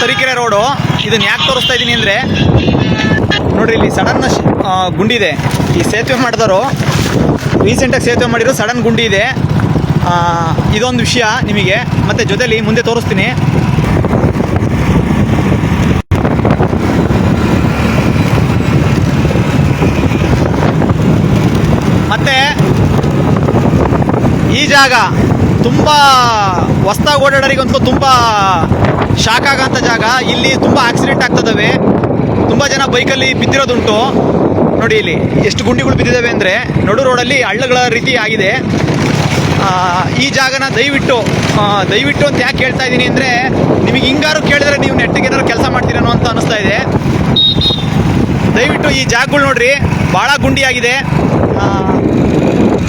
Tarikere road. ಇದನ್ನ ಯಾಕೆ ತೋರಿಸ್ತಾ ಇದ್ದೀನಿ ಅಂದರೆ, ನೋಡ್ರಿ ಇಲ್ಲಿ ಸಡನ್ ಗುಂಡಿ ಇದೆ. ಈ ಸೇತುವೆ ಮಾಡಿದವರು ರೀಸೆಂಟಾಗಿ ಸೇತುವೆ ಮಾಡಿರೋ ಸಡನ್ ಗುಂಡಿ ಇದೆ. ಇದೊಂದು ವಿಷಯ ನಿಮಗೆ, ಮತ್ತು ಜೊತೆಲಿ ಮುಂದೆ ತೋರಿಸ್ತೀನಿ. ಮತ್ತು, ಈ ಜಾಗ ತುಂಬ ಹೊಸ್ದಾಗಿ ಓಡಾಡೋರಿಗಂತೂ ತುಂಬ ಶಾಕ್ ಆಗೋಂಥ ಜಾಗ. ಇಲ್ಲಿ ತುಂಬ ಆಕ್ಸಿಡೆಂಟ್ ಆಗ್ತದವೆ. ತುಂಬ ಜನ ಬೈಕಲ್ಲಿ ಬಿದ್ದಿರೋದುಂಟು. ನೋಡಿ ಇಲ್ಲಿ ಎಷ್ಟು ಗುಂಡಿಗಳು ಬಿದ್ದಿದ್ದಾವೆ ಅಂದರೆ ನಡು ರೋಡಲ್ಲಿ ಹಳ್ಳಗಳ ರೀತಿ ಆಗಿದೆ. ಈ ಜಾಗನ ದಯವಿಟ್ಟು ದಯವಿಟ್ಟು ಅಂತ ಯಾಕೆ ಹೇಳ್ತಾ ಇದ್ದೀನಿ ಅಂದರೆ ನಿಮಗೆ ಹಿಂಗಾರು ಕೇಳಿದ್ರೆ ನೀವು ನೆಟ್ಟಿಗೆ ಏನಾದ್ರು ಕೆಲಸ ಮಾಡ್ತೀರೇನೋ ಅಂತ ಅನಿಸ್ತಾ ಇದೆ. ದಯವಿಟ್ಟು ಈ ಜಾಗಗಳು ನೋಡ್ರಿ. ಭಾಳ ಗುಂಡಿಯಾಗಿದೆ ಆ,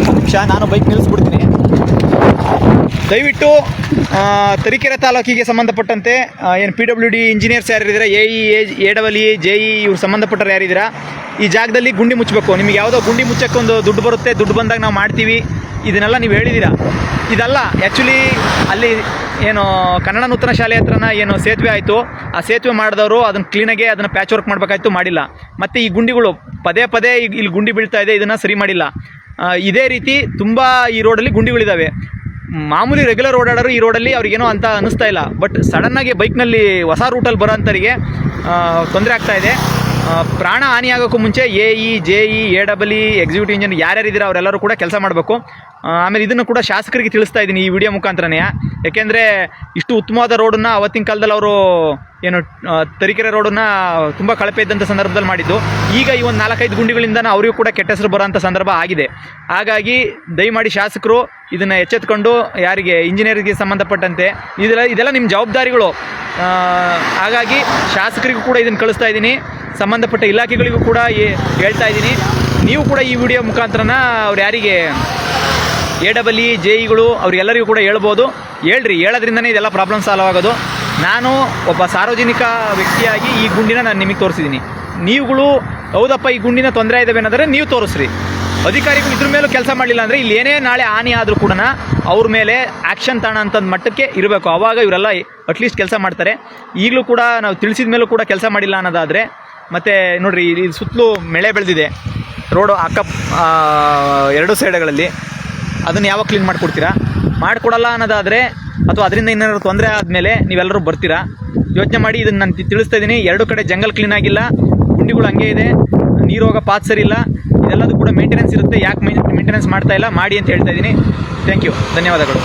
ಒಂದ್ ನಿಮಿಷ ನಾನು ಬೈಕ್ ನಿಲ್ಲಿಸ್ಬಿಡ್ತೀನಿ ದಯವಿಟ್ಟು ತರೀಕೆರೆ ತಾಲೂಕಿಗೆ ಸಂಬಂಧಪಟ್ಟಂತೆ ಏನು P W D engineers ಯಾರಿದ್ದೀರಾ A E A double E J E ಇವ್ರು ಸಂಬಂಧಪಟ್ಟರು ಯಾರಿದ್ದೀರಾ, ಈ ಜಾಗದಲ್ಲಿ ಗುಂಡಿ ಮುಚ್ಚಬೇಕು. ನಿಮಗೆ ಯಾವುದೋ ಗುಂಡಿ ಮುಚ್ಚೋಕ್ಕೊಂದು ದುಡ್ಡು ಬರುತ್ತೆ, ದುಡ್ಡು ಬಂದಾಗ ನಾವು ಮಾಡ್ತೀವಿ. ಇದನ್ನೆಲ್ಲ ನೀವು ಹೇಳಿದ್ದೀರಾ? ಇದಲ್ಲ ಆ್ಯಕ್ಚುಲಿ ಅಲ್ಲಿ ಏನು ಕನ್ನಡ ನೂತನ ಶಾಲೆ ಹತ್ರನ ಏನು ಸೇತುವೆ ಆಯಿತು. ಆ ಸೇತುವೆ ಮಾಡಿದವರು ಅದನ್ನು ಕ್ಲೀನಾಗೆ ಅದನ್ನು ಪ್ಯಾಚ್ ವರ್ಕ್ ಮಾಡಬೇಕಾಯ್ತು, ಮಾಡಿಲ್ಲ. ಮತ್ತು ಈ ಗುಂಡಿಗಳು, ಪದೇ ಪದೇ ಇಲ್ಲಿ ಗುಂಡಿ ಬೀಳ್ತಾ ಇದೆ, ಇದನ್ನು ಸರಿ ಮಾಡಿಲ್ಲ. ಇದೇ ರೀತಿ ತುಂಬ ಈ ರೋಡಲ್ಲಿ ಗುಂಡಿಗಳಿದ್ದಾವೆ ಮಾಮೂಲಿ ರೆಗ್ಯುಲರ್ ಓಡಾಡೋರು ಈ ರೋಡಲ್ಲಿ ಅವ್ರಿಗೇನೋ ಅಂತ ಅನ್ನಿಸ್ತಾ ಇಲ್ಲ. ಬಟ್ ಸಡನ್ನಾಗಿ ಬೈಕ್ನಲ್ಲಿ ಹೊಸ ರೂಟಲ್ಲಿ ಬರೋ ಅಂಥವ್ರಿಗೆ ತೊಂದರೆ ಆಗ್ತಾ ಇದೆ. ಪ್ರಾಣ ಹಾನಿಯಾಗೋಕ್ಕೂ ಮುಂಚೆ A, E, J, E, A, double E, executive engineer ಯಾರ್ಯಾರು ಇದ್ದೀರಾ ಅವರೆಲ್ಲರೂ ಕೂಡ ಕೆಲಸ ಮಾಡಬೇಕು. ಆಮೇಲೆ ಇದನ್ನು ಕೂಡ ಶಾಸಕರಿಗೆ ತಿಳಿಸ್ತಾ ಇದ್ದೀನಿ ಈ ವಿಡಿಯೋ ಮುಖಾಂತರನೇ. ಯಾಕೆಂದರೆ ಇಷ್ಟು ಉತ್ತಮವಾದ ರೋಡನ್ನು ಅವತ್ತಿನ ಕಾಲದಲ್ಲಿ ಅವರು ಏನು ತರೀಕೆರೆ ರೋಡನ್ನು ತುಂಬ ಕಳಪೆ ಇದ್ದಂಥ ಸಂದರ್ಭದಲ್ಲಿ ಮಾಡಿದ್ದು. ಈಗ ಈ ಒಂದು ನಾಲ್ಕೈದು ಗುಂಡಿಗಳಿಂದ ಅವರಿಗೂ ಕೂಡ ಕೆಟ್ಟ ಹೆಸರು ಬರೋಂಥ ಸಂದರ್ಭ ಆಗಿದೆ. ಹಾಗಾಗಿ ದಯಮಾಡಿ ಶಾಸಕರು ಇದನ್ನು ಎಚ್ಚೆತ್ಕೊಂಡು ಯಾರಿಗೆ ಇಂಜಿನಿಯರಿಗೆ ಸಂಬಂಧಪಟ್ಟಂತೆ ಇದೆಲ್ಲ ಇದೆಲ್ಲ ನಿಮ್ಮ ಜವಾಬ್ದಾರಿಗಳು. ಹಾಗಾಗಿ ಶಾಸಕರಿಗೂ ಕೂಡ ಇದನ್ನು ಕಳಿಸ್ತಾ ಇದ್ದೀನಿ. ಸಂಬಂಧಪಟ್ಟ ಇಲಾಖೆಗಳಿಗೂ ಕೂಡ ಹೇಳ್ತಾ ಇದ್ದೀನಿ. ನೀವು ಕೂಡ ಈ ವಿಡಿಯೋ ಮುಖಾಂತರನ ಅವ್ರು ಯಾರಿಗೆ ಎ ಡಬಲ್ ಇ ಜೆ ಇಗಳು ಅವ್ರಿಗೆಲ್ಲರಿಗೂ ಕೂಡ ಹೇಳ್ಬೋದು. ಹೇಳ್ರಿ, ಹೇಳೋದ್ರಿಂದನೇ ಇದೆಲ್ಲ ಪ್ರಾಬ್ಲಮ್ ಸಾಲ್ವ್ ಆಗೋದು. ನಾನು ಒಬ್ಬ ಸಾರ್ವಜನಿಕ ವ್ಯಕ್ತಿಯಾಗಿ ಈ ಗುಂಡಿನ ನಾನು ನಿಮಗೆ ತೋರಿಸಿದ್ದೀನಿ. ನೀವುಗಳು, ಹೌದಪ್ಪ, ಈ ಗುಂಡಿನ ತೊಂದರೆ ಇದ್ದಾವೆ ಅನ್ನೋದ್ರೆ ನೀವು ತೋರಿಸ್ರಿ. ಅಧಿಕಾರಿಗಳು ಇದ್ರ ಮೇಲೂ ಕೆಲಸ ಮಾಡಲಿಲ್ಲ ಅಂದರೆ ಇಲ್ಲಿ ಏನೇ ನಾಳೆ ಹಾನಿ ಆದರೂ ಕೂಡ ಅವ್ರ ಮೇಲೆ ಆ್ಯಕ್ಷನ್ ತಾಣ ಅಂತಂದು ಮಟ್ಟಕ್ಕೆ ಇರಬೇಕು. ಆವಾಗ ಇವರೆಲ್ಲ ಅಟ್ಲೀಸ್ಟ್ ಕೆಲಸ ಮಾಡ್ತಾರೆ. ಈಗಲೂ ಕೂಡ ನಾವು ತಿಳಿಸಿದ ಮೇಲೂ ಕೂಡ ಕೆಲಸ ಮಾಡಿಲ್ಲ ಅನ್ನೋದಾದರೆ ಮತ್ತು ನೋಡಿರಿ, ಇಲ್ಲಿ ಸುತ್ತಲೂ ಮಳೆ ಬೆಳೆದಿದೆ. ರೋಡು ಅಕ್ಕ ಎರಡು ಸೈಡ್ಗಳಲ್ಲಿ ಅದನ್ನು ಯಾವಾಗ ಕ್ಲೀನ್ ಮಾಡಿಕೊಡ್ತೀರಾ? ಮಾಡಿಕೊಡಲ್ಲ ಅನ್ನೋದಾದರೆ, ಅಥವಾ ಅದರಿಂದ ಏನಾದ್ರು ತೊಂದರೆ ಆದಮೇಲೆ ನೀವೆಲ್ಲರೂ ಬರ್ತೀರಾ? ಯೋಚನೆ ಮಾಡಿ ಇದನ್ನು ನಾನು ತಿಳಿಸ್ತಾ ಇದ್ದೀನಿ. ಎರಡು ಕಡೆ ಜಂಗಲ್ ಕ್ಲೀನ್ ಆಗಿಲ್ಲ. ಗುಂಡಿಗಳು ಹಂಗೆ ಇದೆ. ನೀರು ಹೋಗೋ ಪಾತ್ ಇಲ್ಲ. ಇದೆಲ್ಲದೂ ಕೂಡ ಮೇಂಟೆನೆನ್ಸ್ ಇರುತ್ತೆ. ಯಾಕೆ ಮೇಂಟೆನೆನ್ಸ್ ಮಾಡ್ತಾ ಇಲ್ಲ? ಮಾಡಿ ಅಂತ ಹೇಳ್ತಾ ಇದ್ದೀನಿ. ಥ್ಯಾಂಕ್ ಯು ಧನ್ಯವಾದಗಳು.